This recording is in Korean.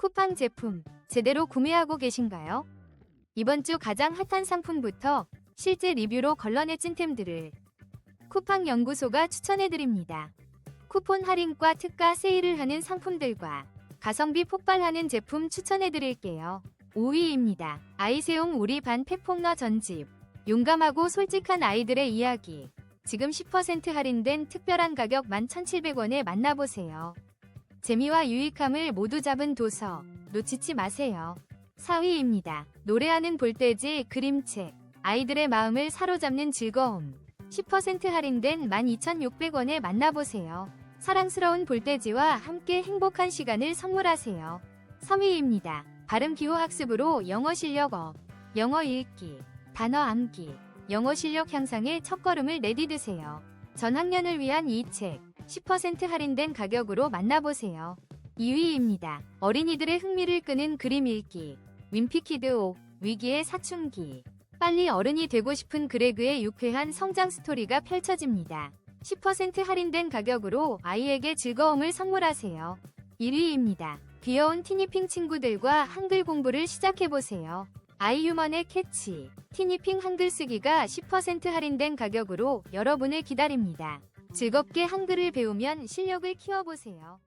쿠팡 제품 제대로 구매하고 계신가요? 이번 주 가장 핫한 상품부터 실제 리뷰로 걸러내 찐템들을 쿠팡 연구소가 추천해드립니다. 쿠폰 할인과 특가 세일을 하는 상품들과 가성비 폭발하는 제품 추천해드릴게요. 5위입니다. 아이세용 우리 반 페폭너 전집. 용감하고 솔직한 아이들의 이야기. 지금 10% 할인된 특별한 가격 11,700원에 만나보세요. 재미와 유익함을 모두 잡은 도서. 놓치지 마세요. 4위입니다. 노래하는 볼떼지 그림책. 아이들의 마음을 사로잡는 즐거움. 10% 할인된 12,600원에 만나보세요. 사랑스러운 볼떼지와 함께 행복한 시간을 선물하세요. 3위입니다. 발음 기호 학습으로 영어 실력 업. 영어 읽기. 단어 암기. 영어 실력 향상의 첫걸음을 내디드세요. 전 학년을 위한 이 책. 10% 할인된 가격으로 만나보세요. 2위입니다. 어린이들의 흥미를 끄는 그림 읽기. 윈피키드 옥. 위기의 사춘기. 빨리 어른이 되고 싶은 그레그의 유쾌한 성장 스토리가 펼쳐집니다. 10% 할인된 가격으로 아이에게 즐거움을 선물하세요. 1위입니다. 귀여운 티니핑 친구들과 한글 공부를 시작해보세요. 아이유먼의 캐치, 티니핑 한글 쓰기가 10% 할인된 가격으로 여러분을 기다립니다. 즐겁게 한글을 배우면 실력을 키워보세요.